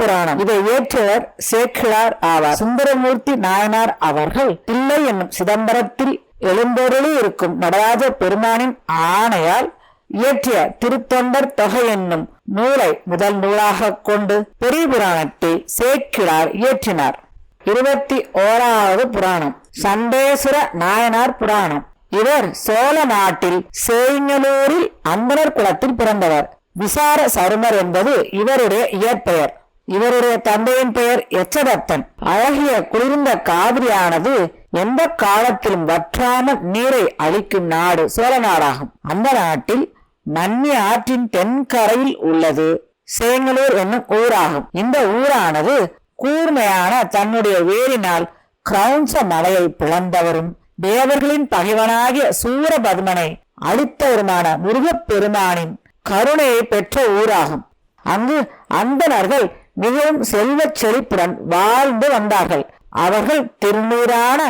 புராணம் இதை ஏற்றவர் சேக்கிழார் ஆவார். சுந்தரமூர்த்தி நாயனார் அவர்கள் பிள்ளை என்னும் சிதம்பரத்தில் எழுந்தொருளி இருக்கும் நடராஜ பெருமானின் ஆணையால் இயற்றிய திருத்தொண்டர் தொகை என்னும் நூலை முதல் நூலாக கொண்டு பெரிய புராணத்தை சேக்கிழார் இயற்றினார். இருபத்தி ஓராவது புராணம். சண்டேஸ்வர நாயனார் புராணம். இவர் சோழ நாட்டில் சேங்கலூரில் அந்தனர் குலத்தில் பிறந்தவர். விசார சருமர் என்பது இவருடைய இயற்பெயர். இவருடைய தந்தையின் பெயர் எச்சதத்தன் அழகிய குளிர்ந்த காவிரியானது எந்த காலத்திலும் வற்றாமல் நீரை அளிக்கும் நாடு சோழ நாடாகும். அந்த நாட்டில் நன்னி ஆற்றின் தென்கரையில் உள்ளது. சேங்கலூர் என்னும் ஊராகும். இந்த ஊரானது கூர்மையான தன்னுடைய வேரினால் கிரௌஞ்ச மலையை பிளந்தவரும் தேவர்களின் பகைவனாகிய சூரபத்மனை அளித்தவருமான முருகப் பெருமானின் கருணையை பெற்ற ஊராகும். அங்கு அந்தனர்கள் மிகவும் செல்வச் செழிப்புடன் வாழ்ந்து வந்தார்கள். அவர்கள் திருநீரான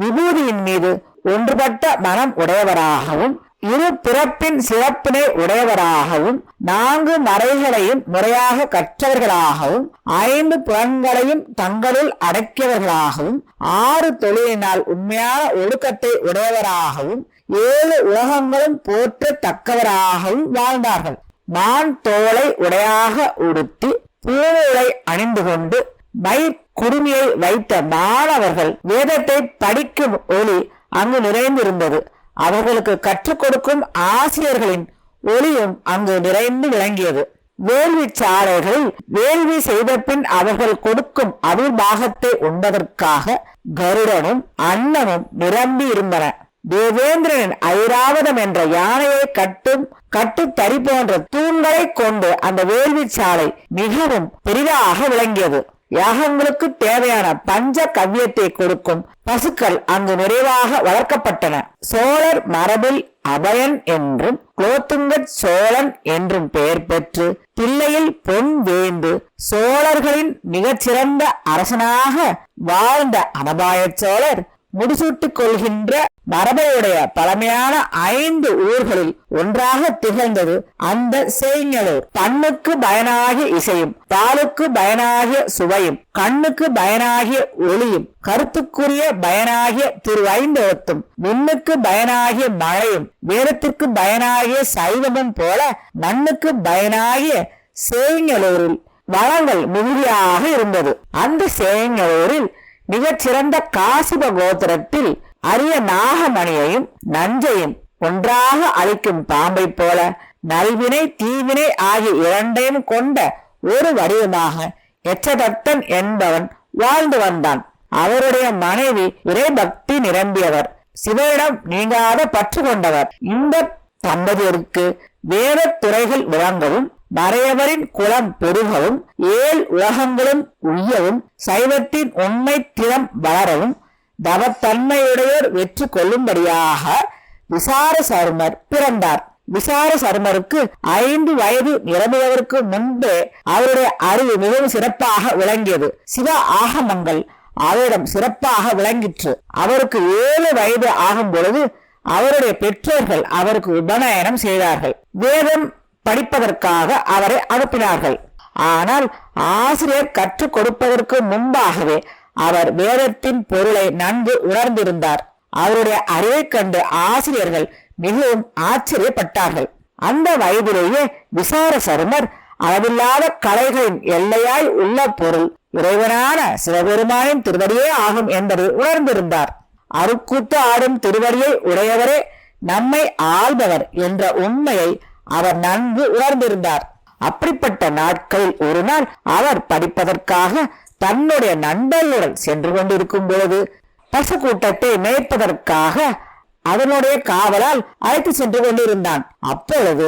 விபூதியின் மீது ஒன்றுபட்ட மனம் உடையவராகவும் இரு பிறப்பின் சிறப்பினை உடையவராகவும் நான்கு மறைகளையும் முறையாக கற்றவர்களாகவும் ஐந்து புலன்களையும் தங்களுள் அடக்கியவர்களாகவும் ஆறு தொழிலினால் உண்மையான ஒழுக்கத்தை உடையவராகவும் ஏழு உலகங்களும் போற்றத்தக்கவராகவும் வாழ்ந்தார்கள். நான் தோலை உடையாக உடுத்தி பூவுளை அணிந்து கொண்டு மை குடுமியை வைத்த மாணவர்கள் வேதத்தை படிக்கும் ஒளி அங்கு நிறைந்திருந்தது. அவர்களுக்கு கற்றுக் கொடுக்கும் ஆசிரியர்களின் ஒளியும் அங்கு நிறைந்து விளங்கியது. வேள்வி சாலைகளில் வேள்வி செய்த பின் அவர்கள் கொடுக்கும் அவிர்வாகத்தை உண்பதற்காக கருடனும் அன்னமும் நிரம்பி இருந்தன தேவேந்திரனின் ஐராவதம் என்ற யானையை கட்டும் கட்டுத்தறி போன்ற தூண்களை கொண்டு அந்த வேள்வி சாலை மிகவும் பெரிதாக விளங்கியது. யாகங்களுக்கு தேவையான பஞ்ச கவ்யத்தை கொடுக்கும் பசுக்கள் அங்கு நிறைவாக வளர்க்கப்பட்டன. சோழர் மரபில் அபயன் என்றும் குலோத்துங்கச் சோழன் என்றும் பெயர் பெற்று பிள்ளையில் பொன் வேந்து சோழர்களின் மிகச்சிறந்த அரசனாக வாழ்ந்த அனபாய சோழர் முடிசூட்டுக் கொள்கின்ற மரபையுடைய பழமையான ஐந்து ஊர்களில் ஒன்றாக திகழ்ந்தது அந்த சேங்கலூர் பண்ணுக்கு பயனாகிய இசையும் பாலுக்கு பயனாகிய சுவையும் கண்ணுக்கு பயனாகிய ஒளியும் கருத்துக்குரிய பயனாகிய திருவைந்தெழுத்தும் விண்ணுக்கு பயனாகிய மழையும் வேதத்திற்கு பயனாகிய சைவமும் போல மண்ணுக்கு பயனாகிய சேங்கலூரில் வளங்கள் மிகுதியாக இருந்தது. அந்த சேங்கலூரில் மிகச்சிறந்த காசிப கோத்திரத்தில் அரிய நாகமணியையும் நஞ்சையும் ஒன்றாக அழிக்கும் பாம்பை போல நல்வினை தீவினை ஆகிய இரண்டையும் கொண்ட ஒரு வடிவமாக எச்சதத்தன் என்பவன் வாழ்ந்து வந்தான். அவருடைய மனைவி இறைபக்தி நிரம்பியவர். சிவனிடம் நீங்காத பற்று கொண்டவர். இந்த தம்பதியருக்கு வேத துறைகள் விளங்கவும் மறையவரின் குலம் பெருகவும் ஏழ் உலகங்களும் உய்யவும் சைவத்தின் உண்மை திறம் வளரவும் தவத்தன்மையுடையோர் வெற்றி கொள்ளும்படியாக விசார சர்மர் பிறந்தார். விசார சர்மருக்கு ஐந்து வயது நிரம்பியதற்கு முன்பே அவருடைய அறிவு மிகவும் சிறப்பாக விளங்கியது. சிவ ஆகமங்கள் அவரிடம் சிறப்பாக விளங்கிற்று. அவருக்கு ஏழு வயது ஆகும் பொழுது அவருடைய பெற்றோர்கள் அவருக்கு உபநயனம் செய்தார்கள். வேதம் படிப்பதற்காக அவரை அனுப்பினார்கள். ஆனால் ஆசிரியர் கற்றுக் கொடுப்பதற்கு முன்பாகவே அவர் வேதத்தின் பொருளை நன்கு உணர்ந்திருந்தார். அவருடைய அறிவை கண்டு ஆசிரியர்கள் மிகவும் ஆச்சரியப்பட்டார்கள். அந்த வயதிலேயே விசார சருமர் அளவில்லாத கலைகளின் எல்லையாய் உள்ள பொருள் இறைவனான சிவபெருமானின் திருவடியே ஆகும் என்பதை உணர்ந்திருந்தார். அருக்கூத்து ஆடும் திருவடியை உடையவரே நம்மை ஆள்பவர் என்ற உண்மையை அவர் நன்கு உணர்ந்திருந்தார். அப்படிப்பட்ட நாட்களில் ஒரு நாள் அவர் படிப்பதற்காக தன்னுடைய நண்பர்களுடன் சென்று கொண்டிருக்கும் பொழுது பசு கூட்டத்தை மேய்ப்பதற்காக அதனுடைய காவலால் அழைத்து சென்று கொண்டிருந்தான். அப்பொழுது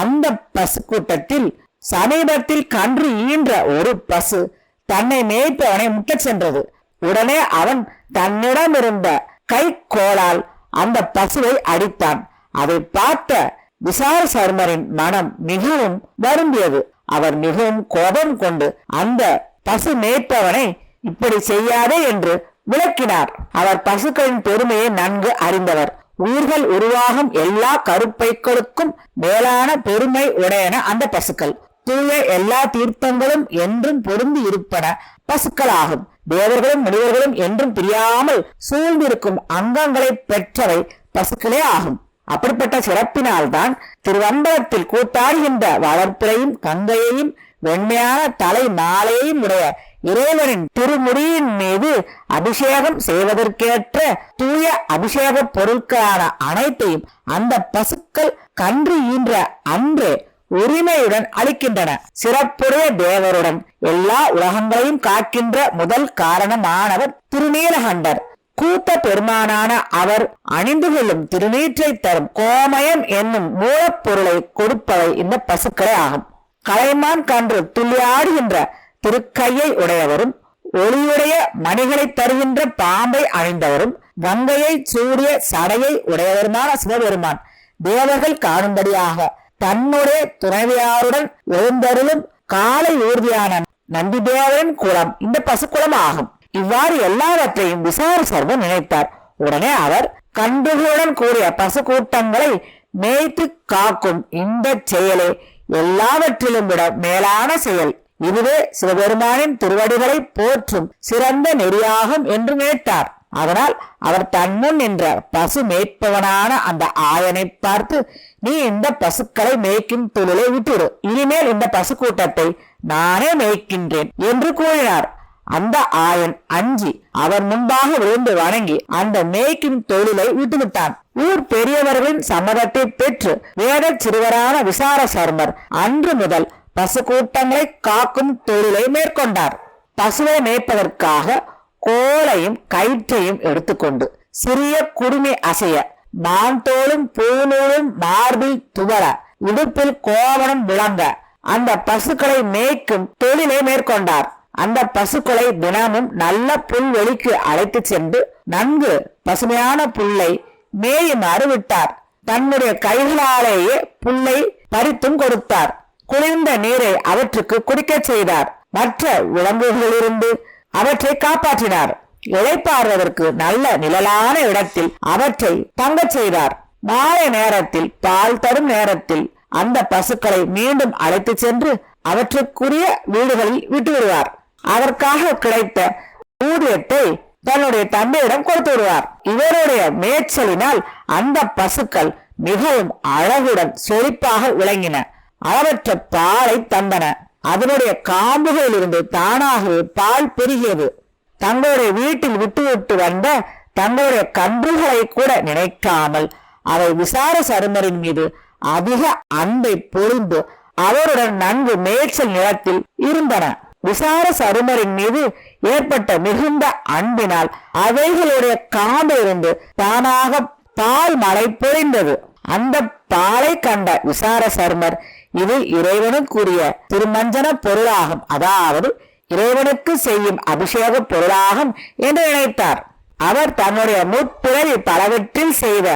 அந்த பசு கூட்டத்தில் சமீபத்தில் கன்று ஈன்ற ஒரு பசு தன்னை மேய்ப்பவனை முட்டச் சென்றது. உடனே அவன் தன்னிடம் இருந்த கை கோளால் அந்த பசுவை அடித்தான். அதை பார்த்த விசார சர்மரின் மனம் மிகவும் வருந்தியது. அவர் மிகவும் கோபம் கொண்டு அந்த பசு மேய்ப்பவனை இப்படி செய்யாதே என்று விளக்கினார். அவர் பசுக்களின் பெருமையை நன்கு அறிந்தவர். உயிர்கள் உருவாகும் எல்லா கருப்பைகளுக்கும் மேலான பெருமை உடையன அந்த பசுக்கள். தூய எல்லா தீர்த்தங்களும் என்றும் பொருந்தி இருப்பன பசுக்களாகும். தேவர்களும் முனிவர்களும் என்றும் பிரியாமல் சூழ்ந்திருக்கும் அங்கங்களை பெற்றவை பசுக்களே ஆகும். அப்படிப்பட்ட சிறப்பினால்தான் திருவம்பலத்தில் கூத்தாடுகின்ற வளர்ப்பிறையும் கங்கையையும் வெண்மையான தலை மாலையையும் உடைய இறைவனின் திருமுடியின் மீது அபிஷேகம் செய்வதற்கேற்ற தூய அபிஷேக பொருட்களான அனைத்தையும் அந்த பசுக்கள் கன்று ஈன்ற அன்றே உரிமையுடன் அளிக்கின்றன. சிறப்புடைய தேவருடன் எல்லா உலகங்களையும் காக்கின்ற முதல் காரணமானவர் திருநீலகண்டர் கூத்த பெருமானான அவர் அணிந்து கொள்ளும் திருநீற்றை தரும் கோமயம் என்னும் மூலப்பொருளை கொடுப்பவை இந்த பசுக்களே ஆகும். கலைமான் கன்று துள்ளியாடுகின்ற திருக்கையை உடையவரும் ஒளியுடைய மணிகளை தருகின்ற பாம்பை அணிந்தவரும் கங்கையை சூரிய சடையை உடையவருமான சிவபெருமான் தேவர்கள் காணும்படியாக தன்னுடைய துணைவியாருடன் எழுந்தருளும் காலை ஊர்தியான நந்திதேவரின் குளம் இந்த பசுக்குளம் ஆகும். இவ்வாறு எல்லாவற்றையும் விசார நினைத்தார். உடனே அவர் கன்றுகளுடன் கூடிய பசு கூட்டங்களை மேய்த்து காக்கும் இந்த செயலே எல்லாவற்றிலும் விட மேலான செயல். இதுவே சிவபெருமானின் திருவடிகளை போற்றும் சிறந்த நெறியாகும் என்று நினைத்தார். அதனால் அவர் தன்முன் நின்ற பசு மேய்ப்பவனான அந்த ஆயனை பார்த்து நீ இந்த பசுக்களை மேய்க்கும் தொழிலை விட்டுடு இனிமேல் இந்த பசு கூட்டத்தை நானே மேய்க்கின்றேன் என்று கூறினார். அந்த ஆயன் அஞ்சி அவர் முன்பாக விழுந்து வணங்கி அந்த மேய்க்கும் தொழிலை விட்டுவிட்டான். ஊர் பெரியவர்களின் சம்மதத்தை பெற்று வேத சிறுவரான விசார சர்மர் அன்று முதல் பசு கூட்டங்களை காக்கும் தொழிலை மேற்கொண்டார். பசுவை மேய்ப்பதற்காக கோலையும் கயிற்றையும் எடுத்துக்கொண்டு சிறிய குடுமி அசைய மான்தோளும் பூநூலும் மார்பில் துவர இடுப்பில் கோவணம் விளங்க அந்த பசுக்களை மேய்க்கும் தொழிலை மேற்கொண்டார். அந்த பசுக்களை தினமும் நல்ல புல்வெளிக்கு அழைத்து சென்று நன்கு பசுமையான புல்லை மேயுமாறு விட்டார். தன்னுடைய கைகளாலேயே புல்லை பறித்தும் கொடுத்தார். குளிர்ந்த நீரை அவற்றுக்கு குடிக்க செய்தார். மற்ற விலங்குகளிலிருந்து அவற்றை காப்பாற்றினார். இழைப்பாடுவதற்கு நல்ல நிழலான இடத்தில் அவற்றை தங்கச் செய்தார். மாலை நேரத்தில் பால் தரும் நேரத்தில் அந்த பசுக்களை மீண்டும் அழைத்து சென்று அவற்றுக்குரிய வீடுகளில் விட்டு விடுவார் அதற்காக கிடைத்த ஊதியத்தை தன்னுடைய தந்தையிடம் கொடுத்து விடுவார். இவருடைய மேய்ச்சலினால் அந்த பசுக்கள் மிகவும் அழகுடன் செழிப்பாக விளங்கின. அளவற்ற பாலை தந்தன. அதனுடைய காம்புகளில் இருந்து தானாகவே பால் பெருகியது. தங்களுடைய வீட்டில் விட்டுவிட்டு வந்த தங்களுடைய கன்றுகளை கூட நினைக்காமல் அவை விசார சருமரின் மீது அதிக அன்பை பொழிந்து அவருடன் நன்கு மேய்ச்சல் நிலத்தில் இருந்தன. விசார சருமரின் மீது ஏற்பட்ட மிகுந்த அன்பினால் அவைகளுடைய காம்பிலிருந்து தானாக பால் மழை பொழிந்தது. அந்த பாலை கண்ட விசார சர்மர் இது இறைவனுக்குரிய திருமஞ்சன பொருளாகும். அதாவது இறைவனுக்கு செய்யும் அபிஷேக பொருளாகும் என்று நினைத்தார். அவர் தன்னுடைய முற்பிறவி பலவற்றில் செய்த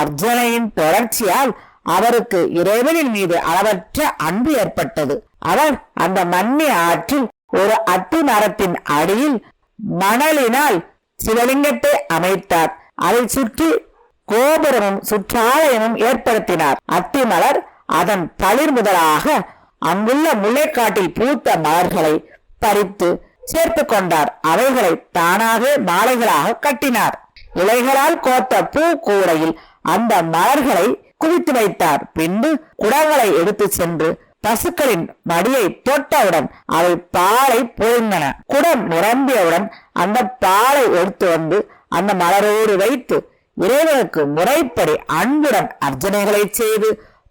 அர்ஜனையின் தொடர்ச்சியால் அவருக்கு இறைவனின் மீது அளவற்ற அன்பு ஏற்பட்டது. அவர் அந்த மண்ணி ஆற்றில் ஒரு அத்தி மரத்தின் அடியில் மணலினால் சிவலிங்கத்தை அமைத்தார். அதை சுற்றி கோபுரமும் சுற்றாலயமும் ஏற்படுத்தினார். அத்தி மலர் அதன் தளிர் முதலாக அங்குள்ள முல்லைக்காட்டில் பூத்த மலர்களை பறித்து சேர்த்து கொண்டார். அவைகளை தானாக மாலைகளாக கட்டினார். இலைகளால் கோத்த பூ கூடையில் அந்த மலர்களை குவித்து வைத்தார். பின்பு குடங்களை எடுத்து சென்று பசுக்களின் மடியை தொட்டவுடன் அவை பாலை பொழிந்தன. குடம் நிரம்பியவுடன் அந்த பாலை எடுத்து வந்து அந்த மலரோடு வைத்து இறைவனுக்கு முறைப்படி அன்புடன் அர்ச்சனைகளை செய்து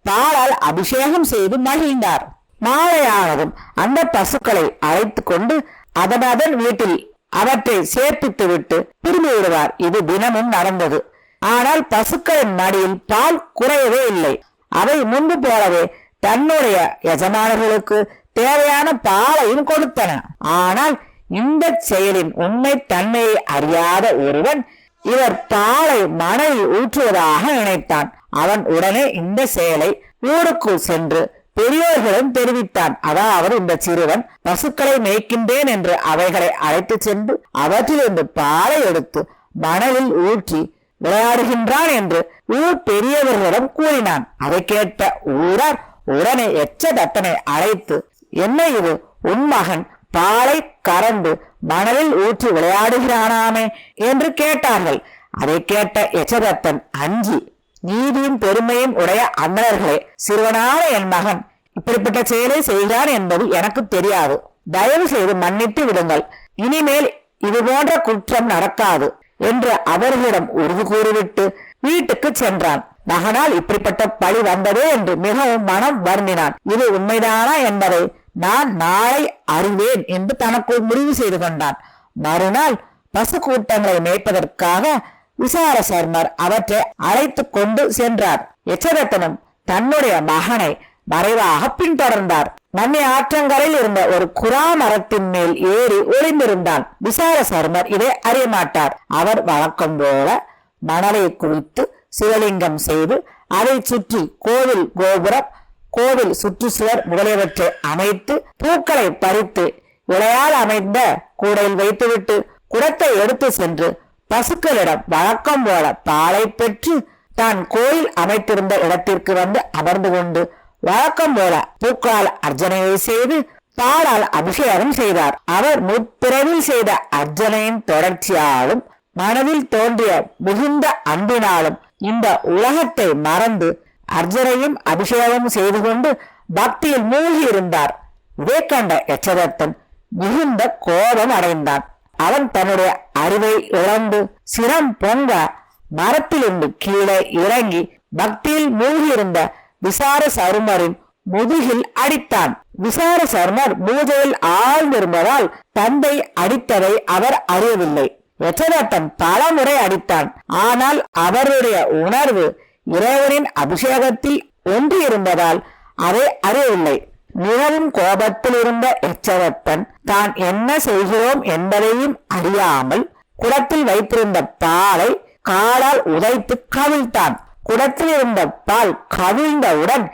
பாலால் அபிஷேகம் செய்து மகிழ்ந்தார். மாலையானதும் அந்த பசுக்களை அழைத்து கொண்டு அதன் அதன் வீட்டில் அவற்றை சேர்ப்பித்து விட்டு திரும்பி விடுவார் இது தினமும் நடந்தது. ஆனால் பசுக்களின் மடியில் பால் குறையவே இல்லை. அவை முன்பு போலவே தன்னுடைய எஜமானர்களுக்கு தேவையான பாலையும் கொடுத்தன. ஆனால் இந்த செயலின் உண்மை தன்மையை அறியாத ஒருவன் இவர் பாலை மனைவி ஊற்றுவதாக நினைத்தான். அவன் உடனே இந்த செயலை ஊருக்குள் சென்று பெரியோர்களும் தெரிவித்தான். அதாவது இந்த சிறுவன் பசுக்களை மேய்க்கின்றேன் என்று அவைகளை அழைத்து சென்று அவற்றிலிருந்து பாலை எடுத்து மணலில் ஊற்றி விளையாடுகின்றான் என்று ஊர் பெரியவர்களிடம் கூறினான். அதை கேட்ட ஊரார் உடனே எச்ச தத்தனை அழைத்து என்ன இது? உன் மகன் பாலை கறந்து மணலில் ஊற்றி விளையாடுகிறானாமே? என்று கேட்டார்கள். அதை கேட்ட எச்சதத்தன் அஞ்சி நீதியும் பெருமையும் உடைய அந்தணர்களே சிறுவனான என் மகன் இப்படிப்பட்ட செயலை செய்கிறான் என்பது எனக்கு தெரியாது. தயவு செய்து மன்னித்து விடுங்கள். இனிமேல் இது போன்ற குற்றம் நடக்காது என்று அவர்களிடம் உறுதி கூறிவிட்டு வீட்டுக்கு சென்றான். மகனால் இப்படிப்பட்ட பழி வந்ததே என்று மிகவும் மனம் வருந்தினான். இது உண்மைதானா என்பதை நான் நாளை அறிவேன் என்று தனக்குள் முடிவு செய்து கொண்டான். மறுநாள் பசு கூட்டங்களை மேய்ப்பதற்காக விசார சர்மர் அவற்றை அழைத்து கொண்டு சென்றார். எச்சரத்தனும் தன்னுடைய மகனை மறைவாக பின்தொடர்ந்தார். நன்மை ஆற்றங்கரையில் இருந்த ஒரு குரா மரத்தின் மேல் ஏறி ஒளிந்திருந்தான். விசார சர்மர் இதை அறியமாட்டார். அவர் வழக்கம் போல மணலை குவித்து சிவலிங்கம் செய்து அதை சுற்றி கோவில் கோபுரம் கோவில் சுற்றுச்சுவர் முதலியவற்றை அமைத்து பூக்களை பறித்து இலையால் அமைந்த கூடையில் வைத்துவிட்டு குடத்தை எடுத்து சென்று பசுக்களிடம் வழக்கம் போல பாலை பெற்று தான் கோயில் அமைத்திருந்த இடத்திற்கு வந்து அமர்ந்து கொண்டு வழக்கம் போல பூக்களால் அர்ச்சனையை செய்து பாலால் அபிஷேகம் செய்தார். அவர் முற்பிறவில் செய்த அர்ச்சனையின் தொடர்ச்சியாலும் மனதில் தோன்றிய மிகுந்த அன்பினாலும் இந்த உலகத்தை மறந்து அர்ஜனையும் அபிஷேகம் செய்து கொண்டு பக்தியில் மூழ்கி இருந்தார். இதை கண்ட எச்சரத்தன் மிகுந்த கோபம் அடைந்தான். அவன் தன்னுடைய அறிவை இழந்து சிரம் பொங்க மரத்திலிருந்து கீழே இறங்கி பக்தியில் மூழ்கியிருந்த விசார சருமரின் முதுகில் அடித்தான். விசார சர்மர் பூஜையில் ஆழ்ந்திருந்ததால் தந்தை அடித்ததை அவர் அறியவில்லை. எச்சதத்தன் பல முறை அடித்தான். ஆனால் அவருடைய உணர்வு இறைவனின் அபிஷேகத்தில் ஒன்று இருந்ததால் அதை அறியவில்லை. மிகவும் கோபத்தில் இருந்த எச்சவத்தன் தான் என்ன செய்கிறோம் என்பதையும் அறியாமல் குடத்தில் வைத்திருந்த பாலை காலால் உதைத்து கவிழ்த்தான். குடத்தில் இருந்த பால் கவிழ்ந்தவுடன்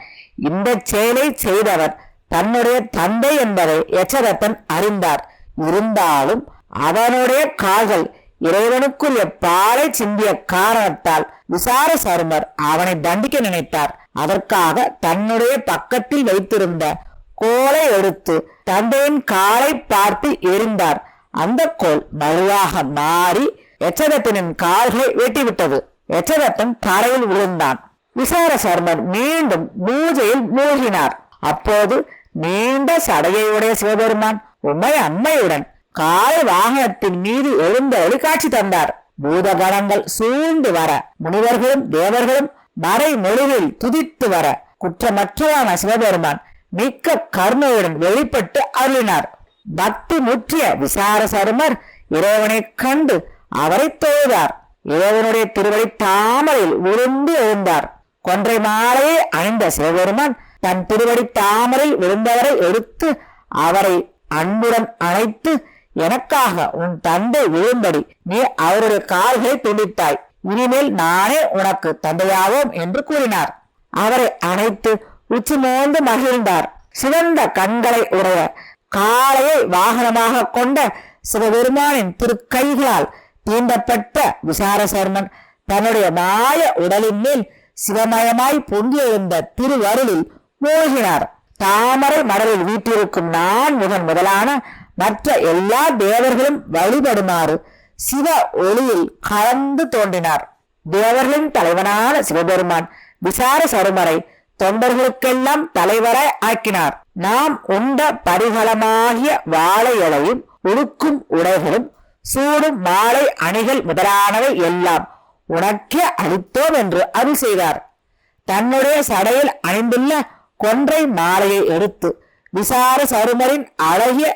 இந்த செயலை செய்தவர் தன்னுடைய தந்தை என்பதை எச்சரத்தன் அறிந்தார். இருந்தாலும் அவனுடைய கால்கள் இறைவனுக்குரிய பாலை சிந்திய காரணத்தால் விசார சருமர் அவனை தண்டிக்க நினைத்தார். அதற்காக தன்னுடைய பக்கத்தில் வைத்திருந்த கோலை எடுத்து தந்தையின் காலை பார்த்து எரிந்தார். அந்த கோல் வலுவாக மாறி எச்சரத்தனின் கால்களை வெட்டிவிட்டது. எச்சரத்தன் தரையில் விழுந்தான். விசார சர்மர் மீண்டும் பூஜையில் மூழ்கினார். அப்போது நீண்ட சடையுடைய சிவபெருமான் உண்மை அம்மையுடன் கால வாகனத்தின் மீது எழுந்தொழி காட்சி தந்தார். பூதகணங்கள் சூழ்ந்து வர முனிவர்களும் தேவர்களும் மறை மொழிகளில் துதித்து வர குற்றமற்றவான சிவபெருமான் மிக்க கருணையுடன் வெளிப்பட்டு அருளினார். பக்தி முற்றிய விசார சருமர் இறைவனை கண்டு அவரை தொழுதார். இறைவனுடைய திருவடி தாமரையில் விழுந்து எழுந்தார். கொன்றை மாலையை அணிந்த சிவபெருமான் தன் திருவடி தாமரையில் விழுந்தவரை எடுத்து அவரை அன்புடன் அணைத்து எனக்காக உன் தந்தை விழும்படி நீ அவருடைய கால்களை துண்டித்தாய். இனிமேல் நானே உனக்கு தந்தையாவோம் என்று கூறினார். அவரை அணைத்து உச்சி மோந்து மகிழ்ந்தார். சிவந்த கண்களை உடைய காளையை வாகனமாக கொண்ட சிவபெருமானின் திருக்கைகளால் தீண்டப்பட்ட விசாரசர்மன் தன்னுடைய மாய உடலின் மேல் சிவமயமாய் பொங்கியிருந்த திருவருளில் மூழ்கினார். தாமரை மடலில் வீட்டிருக்கும் நான் முகன் முதலான மற்ற எல்லா தேவர்களும் வழிபடுமாறு சிவ ஒளியில் கலந்து தோன்றினார். தேவர்களின் தலைவனான சிவபெருமான் விசார சருமரை தொண்டர்களுக்கெல்லாம் தலைவரை ஆக்கினார். நாம் உண்ட பரிகலமாகிய வாழை இலையும் உடுக்கும் உடைகளும் சூடும் மாலை அணிகள் முதலானவை எல்லாம் உனக்கே அளித்தோம் என்று அருள் செய்தார். தன்னுடைய சடையில் அணிந்துள்ள கொன்றை மாலையை எடுத்து விசார சருமரின் அழகிய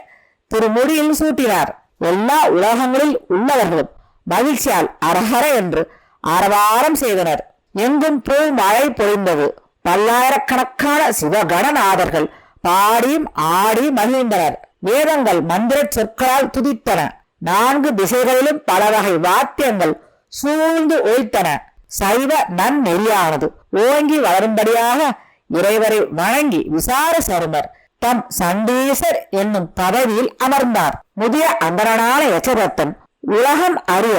திருமுடியில் சூட்டினார். எல்லா உலகங்களில் உள்ளவர்களும் மகிழ்ச்சியால் அரஹர என்று ஆரவாரம் செய்தனர். எங்கும் பூ மழை பொழிந்தது. பல்லாயிரக்கணக்கான சிவகணநாதர்கள் பாடியும் ஆடி மகிழ்ந்தனர். வேதங்கள் மந்திர சொற்களால் துதித்தன. நான்கு திசைகளிலும் பல வகை வாத்தியங்கள் சூழ்ந்து ஒழித்தன சைவ நன்னெறியானது ஓங்கி வளரும்படியாக இறைவரை வணங்கி விசார சருமர். தம் சண்டீசர் என்னும் பதவியில் அமர்ந்தார். முதிய அமரனான யசரத்தன் உலகம் அறிய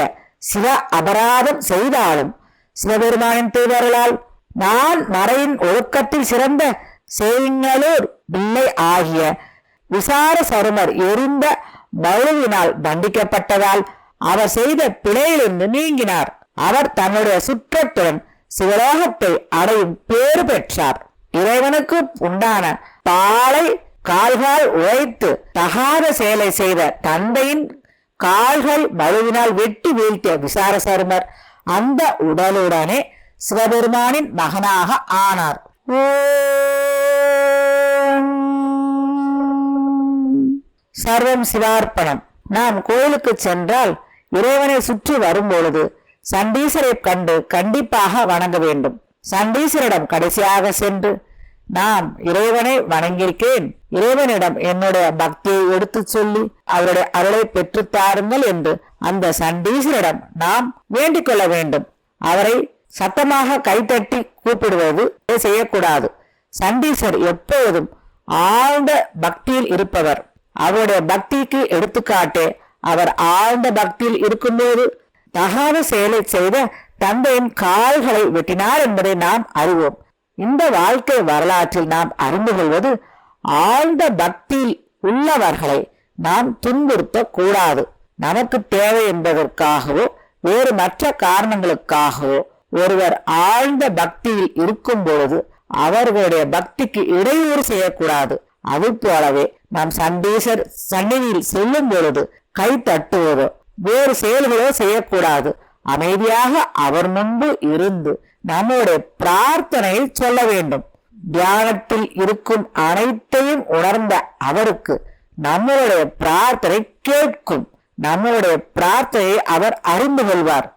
சிவ அபராதம் செய்தாலும் சிவபெருமானின் தூதர்களால் நான் மறையின் ஒழுக்கத்தில் சிறந்த சேங்களூர் பிள்ளை ஆகிய விசார சருமர் எரிந்த மழுவினால் தண்டிக்கப்பட்டதால் அவர் செய்த பிழையிலிருந்து நீங்கினார். அவர் தன்னுடைய சுற்றத்துடன் சிவலோகத்தை அடையும் பேறு பெற்றார். இறைவனுக்கு உண்டான பாலை கால்கால் உழைத்து தகாத செயலை செய்த தந்தையின் கால்கள் மழுவினால் வெட்டி வீழ்த்திய விசாரசருமர் அந்த உடலுடனே சிவபெருமானின் மகனாக ஆனார். சர்வம் சிவார்ப்பணம். நாம் கோயிலுக்கு சென்றால் இறைவனை சுற்றி வரும்பொழுது சண்டீசரை கண்டு கண்டிப்பாக வணங்க வேண்டும். சண்டீசரிடம் கடைசியாக சென்று நான் இறைவனை வணங்கியிருக்கேன். இறைவனிடம் என்னுடைய பக்தியை எடுத்துச் சொல்லி அவருடைய அருளை பெற்றுத் தாருங்கள் என்று அந்த சண்டீசரிடம் நாம் வேண்டிக் கொள்ள வேண்டும். அவரை சத்தமாக கைத்தட்டி கூப்பிடுவது செய்யக்கூடாது. சண்டீசர் எப்பொழுதும் ஆழ்ந்த பக்தியில் இருப்பவர். அவருடைய பக்திக்கு எடுத்துக்காட்டு அவர் ஆழ்ந்த பக்தியில் இருக்கும்போது தகாத செயலை செய்த தந்தையின் கால்களை வெட்டினார் என்பதை நாம் அறிவோம். இந்த வாழ்க்கை வரலாற்றில் நாம் அறிந்து கொள்வது ஆழ்ந்த பக்தியில் உள்ளவர்களை நாம் துன்புறுத்த கூடாது நமக்கு தேவை என்பதற்காகவோ வேறு மற்ற காரணங்களுக்காகவோ ஒருவர் ஆழ்ந்த பக்தியில் இருக்கும் பொழுது அவர்களுடைய பக்திக்கு இடையூறு செய்யக்கூடாது. அது போலவே நாம் சண்டீசர் சந்நிதியில் செல்லும் பொழுது கை தட்டுவதோ வேறு செயல்களோ செய்யக்கூடாது. அமைதியாக அவர் முன்பு இருந்து நம்முடைய பிரார்த்தனையை சொல்ல வேண்டும். தியானத்தில் இருக்கும் அனைத்தையும் உணர்ந்த அவருக்கு நம்மளுடைய பிரார்த்தனை கேட்கும். நம்மளுடைய பிரார்த்தனையை அவர் அறிந்து கொள்வார்.